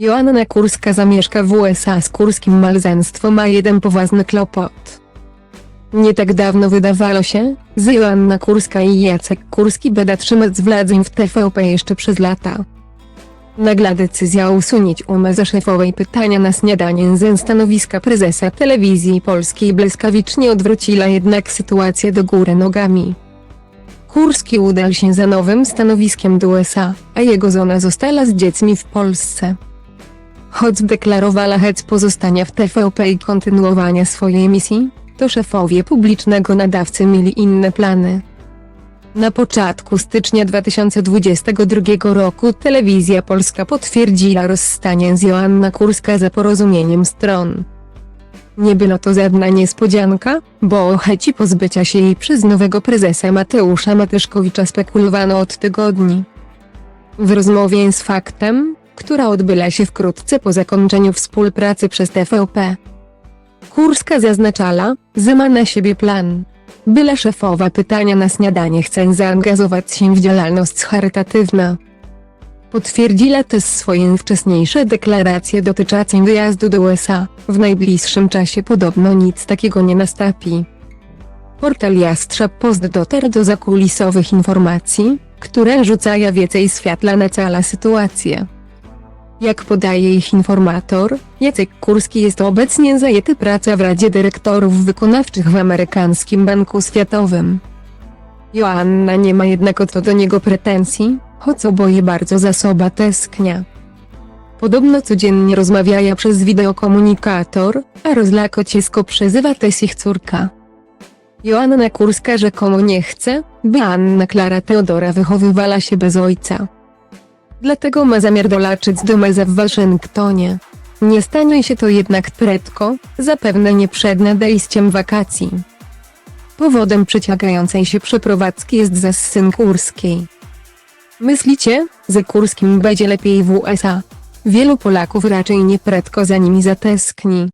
Joanna Kurska zamieszka w USA z Kurskim małżeństwo ma jeden poważny kłopot. Nie tak dawno wydawało się, że Joanna Kurska i Jacek Kurski będą trzymać władzę w TVP jeszcze przez lata. Nagla decyzja o usunięciu umysłu szefowej pytania na śniadanie ze stanowiska prezesa telewizji polskiej błyskawicznie odwróciła jednak sytuację do góry nogami. Kurski udał się za nowym stanowiskiem do USA, a jego żona została z dziećmi w Polsce. Choć deklarowała chęć pozostania w TVP i kontynuowania swojej misji, to szefowie publicznego nadawcy mieli inne plany. Na początku stycznia 2022 roku Telewizja Polska potwierdziła rozstanie z Joanna Kurska za porozumieniem stron. Nie była to żadna niespodzianka, bo o chęci pozbycia się jej przez nowego prezesa Mateusza Matyszkowicza spekulowano od tygodni. W rozmowie z Faktem, która odbyła się wkrótce po zakończeniu współpracy przez TVP, Kurska zaznaczała, że ma na siebie plan. Byle szefowa pytania na śniadanie chce zaangażować się w działalność charytatywną. Potwierdziła też swoje wcześniejsze deklaracje dotyczące wyjazdu do USA. W najbliższym czasie podobno nic takiego nie nastąpi. Portal Jastrzęb Post dotarł do zakulisowych informacji, które rzucają więcej światła na całą sytuację. Jak podaje ich informator, Jacek Kurski jest obecnie zajęty pracą w Radzie Dyrektorów Wykonawczych w amerykańskim Banku Światowym. Joanna nie ma jednak o to do niego pretensji, choć oboje bardzo za sobą tęsknia. Podobno codziennie rozmawiają przez wideokomunikator, a rozlako ciesko przezywa też ich córka. Joanna Kurska rzekomo nie chce, by Anna Klara Teodora wychowywała się bez ojca. Dlatego ma zamiar dolaczyć do meza w Waszyngtonie. Nie stanie się to jednak prędko, zapewne nie przed nadejściem wakacji. Powodem przyciągającej się przeprowadzki jest zas syn Kurskiej. Myślicie, że Kurskim będzie lepiej w USA? Wielu Polaków raczej nie prędko za nimi zatęskni.